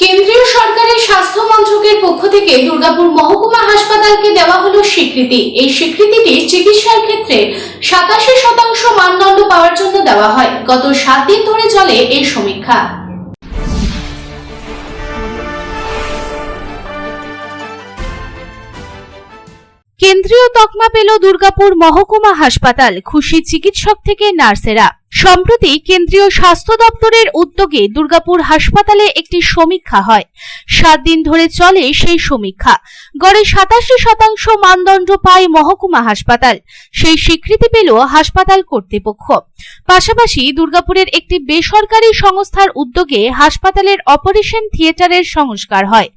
কেন্দ্রীয় সরকারের স্বাস্থ্য মন্ত্রকের পক্ষ থেকে দুর্গাপুর মহকুমা হাসপাতালকে দেওয়া হলো স্বীকৃতি। এই স্বীকৃতিটি চিকিৎসার ক্ষেত্রে সাতাশি শতাংশ মানদণ্ড পাওয়ার জন্য দেওয়া হয়। গত সাত দিন ধরে চলে এই সমীক্ষা। কেন্দ্রীয় তকমা পেল দুর্গাপুর মহকুমা হাসপাতাল। খুশি চিকিৎসক থেকে নার্সেরা। সম্প্রতি কেন্দ্রীয় স্বাস্থ্য দপ্তরের উদ্যোগে দুর্গাপুর হাসপাতালে একটি সমীক্ষা হয়। সাত দিন ধরে চলে সেই সমীক্ষা। গড়ে সাতাশি শতাংশ মানদণ্ড পায় মহকুমা হাসপাতাল। সেই স্বীকৃতি পেল হাসপাতাল কর্তৃপক্ষ। পাশাপাশি দুর্গাপুরের একটি বেসরকারি সংস্থার উদ্যোগে হাসপাতালের অপারেশন থিয়েটারের সংস্কার হয়।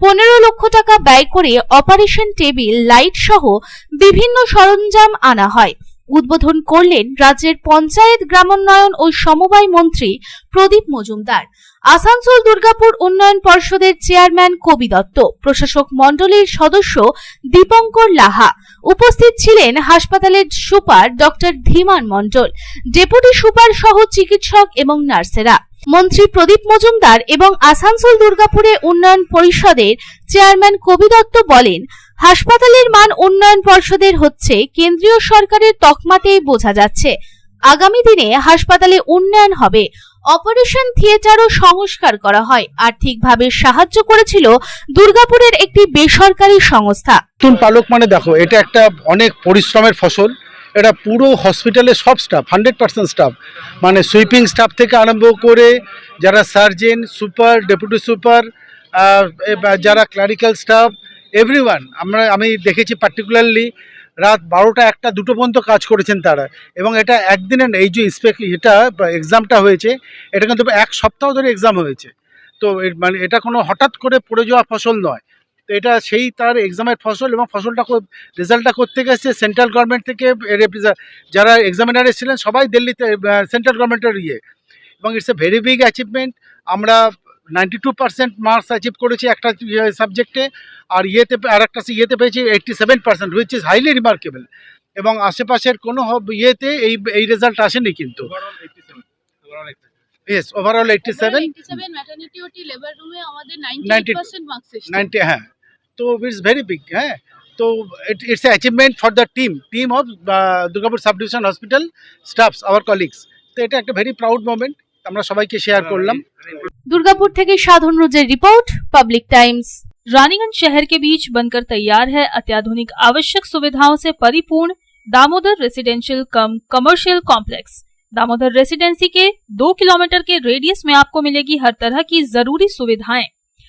পনেরো লক্ষ টাকা ব্যয় করে অপারেশন টেবিল, লাইট সহ বিভিন্ন সরঞ্জাম আনা হয়। উদ্বোধন করলেন রাজ্যের পঞ্চায়েত গ্রামোন্নয়ন ও সমবায় মন্ত্রী প্রদীপ মজুমদার, আসানসোল দুর্গাপুর উন্নয়ন পর্ষদের চেয়ারম্যান কবি দত্ত, প্রশাসক মণ্ডলীর সদস্য দীপঙ্কর লাহা, উপস্থিত ছিলেন হাসপাতালের super doctor Dhiman Mondal, deputy super সহ চিকিৎসক এবং নার্সেরা। মন্ত্রী প্রদীপ মজুমদার এবং আসানসোল দুর্গাপুরে উন্নয়ন পরিষদের চেয়ারম্যান কবি দত্ত বলেন, হাসপাতালের মান উন্নয়ন পর্ষদের হচ্ছে কেন্দ্রীয় সরকারের তকমাতেই বোঝা যাচ্ছে। আগামী দিনে হাসপাতালে উন্নয়ন হবে, অপারেশন থিয়েটারও সংস্কার করা হয়, আর্থিকভাবে সাহায্য করেছিল দুর্গাপুরের একটি বেসরকারি সংস্থা। নতুন পালক মানে দেখো, এটা একটা অনেক পরিশ্রমের ফসল। এটা পুরো হসপিটালে সব স্টাফ হান্ড্রেড পার্সেন্ট স্টাফ মানে সুইপিং স্টাফ থেকে আরম্ভ করে যারা সার্জেন সুপার ডেপুটি সুপার যারা ক্লারিক্যাল স্টাফ এভরিওয়ান আমরা, আমি দেখেছি পার্টিকুলারলি রাত বারোটা একটা দুটো পর্যন্ত কাজ করেছেন তারা। এবং এটা একদিনের এই যে স্পেক এটা এক্সামটা হয়েছে, এটা কিন্তু এক সপ্তাহ ধরে এক্সাম হয়েছে। তো মানে এটা কোনো হঠাৎ করে পড়ে যাওয়া ফসল নয়। তো এটা সেই তার এক্সামের ফসল এবং ফসলটা রেজাল্টটা করতে গেছে সেন্ট্রাল গভর্নমেন্ট থেকে যারা এক্সামিনার এসেছিলেন সবাই দিল্লিতে সেন্ট্রাল গভর্নমেন্টের ইয়ে। এবং it's a very big achievement আমরা ninety two percent marks achieve করেছি একটা সাবজেক্টে আর ইয়েতে আর একটা ইয়েতে পেয়েছি eighty seven percent which is highly remarkable এবং আশেপাশের কোনো হব- ইয়েতে এই এই রেজাল্ট আসেনি কিন্তু। Yes overall eighty seven 87 maternity OT labour রুমে আমাদের 90 98% মার্কস এসেছে। নাইনটি হ্যাঁ। তো ইটস ভেরি বিগ হ্যাঁ তো it's achievement for the team team of Durgapur sub division hospital staffs our colleagues তো এটা একটা ভেরি প্রাউড মোমেন্ট আমরা সবাইকে শেয়ার করলাম দুর্গাপুর থেকে সাধন রোজের রিপোর্ট পাবলিক টাইমস रानीगंज शहर के बीच बनकर तैयार है अत्याधुनिक आवश्यक सुविधाओं से परिपूर्ण Damodar residential cum commercial complex Damodar residency के दो किलोमीटर के रेडियस में आपको मिलेगी हर तरह की जरूरी सुविधाएं